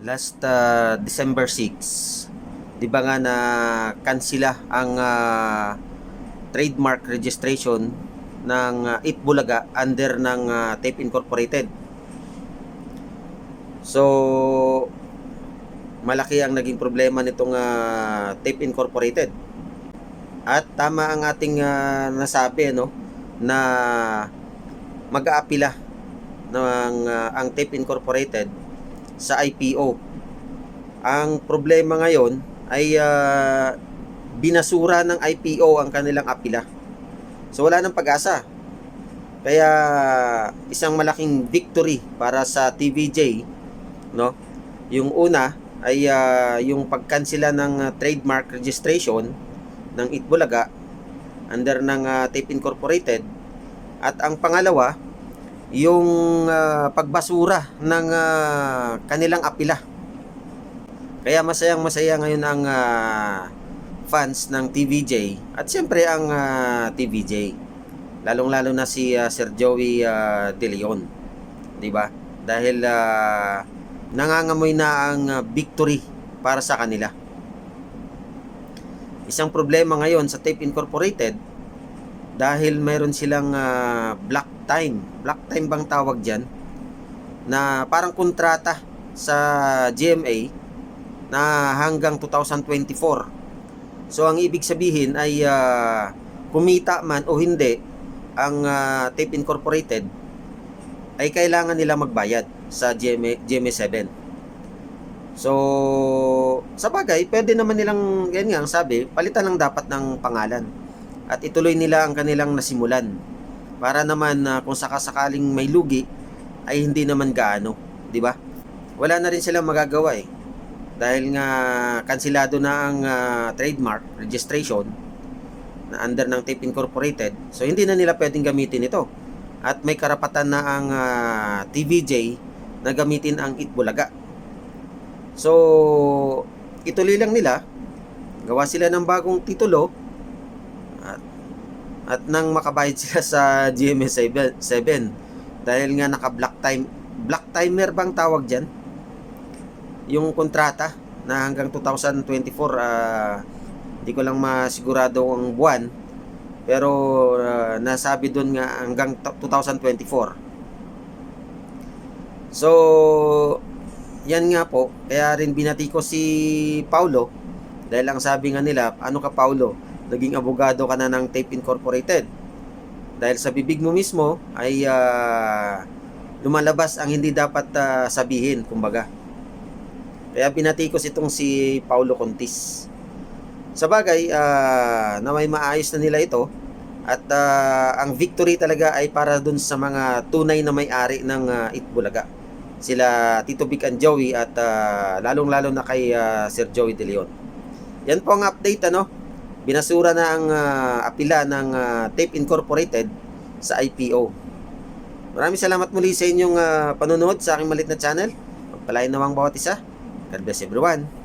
last uh, December 6, 'di ba nga na kansila ang uh, trademark registration ng uh, Itbulaga under ng uh, Tape Incorporated. So malaki ang naging problema nitong uh, Tape Incorporated. At tama ang ating uh, nasabi no na mag-aapila ng uh, ang Tape Incorporated sa IPO. Ang problema ngayon ay uh, binasura ng IPO ang kanilang apila. So wala nang pag-asa. Kaya isang malaking victory para sa TVJ, no? Yung una ay uh, yung pagkansela ng uh, trademark registration ng Itbulaga under ng uh, Tape Incorporated at ang pangalawa yung uh, pagbasura ng uh, kanilang apila. Kaya masayang masaya ngayon ang uh, fans ng TVJ at siyempre ang uh, TVJ. Lalong-lalo na si uh, Sir Joey uh, De Leon. 'Di ba? Dahil uh, nangangamoy na ang uh, victory para sa kanila. Isang problema ngayon sa Tape Incorporated dahil mayroon silang uh, black time. Black time bang tawag diyan? Na parang kontrata sa GMA na hanggang 2024. So ang ibig sabihin ay uh, kumita man o hindi ang uh, Tape Incorporated ay kailangan nila magbayad sa GMA, GMA 7. So, sa bagay, pwede naman nilang, yan nga ang sabi, palitan lang dapat ng pangalan. At ituloy nila ang kanilang nasimulan. Para naman uh, kung sakasakaling may lugi, ay hindi naman gaano. di ba? Wala na rin silang magagawa eh. Dahil nga kansilado na ang uh, trademark registration na under ng Tape Incorporated. So, hindi na nila pwedeng gamitin ito. At may karapatan na ang uh, TVJ na gamitin ang Itbulaga. So, ituloy lang nila. Gawa sila ng bagong titulo. At, nang makabayad sila sa GMS 7, 7 dahil nga naka black time black timer bang tawag diyan yung kontrata na hanggang 2024 uh, hindi ko lang masigurado ang buwan. Pero uh, nasabi doon nga hanggang 2024 so yan nga po, kaya rin binati ko si Paulo. Dahil ang sabi nga nila, ano ka Paulo, naging abogado ka na ng Tape Incorporated. Dahil sa bibig mo mismo ay uh, lumalabas ang hindi dapat uh, sabihin, kumbaga. Kaya binati ko itong si Paulo Contis. Sa bagay, uh, na may maayos na nila ito at uh, ang victory talaga ay para dun sa mga tunay na may-ari ng uh, Itbulaga sila Tito Vic and Joey at uh, lalong-lalo na kay uh, Sir Joey De Leon. Yan po ang update ano. Binasura na ang uh, apila ng uh, Tape Incorporated sa IPO. Maraming salamat muli sa inyong uh, panonood sa aking malit na channel. Pagpalain nawang bawat isa. God bless everyone.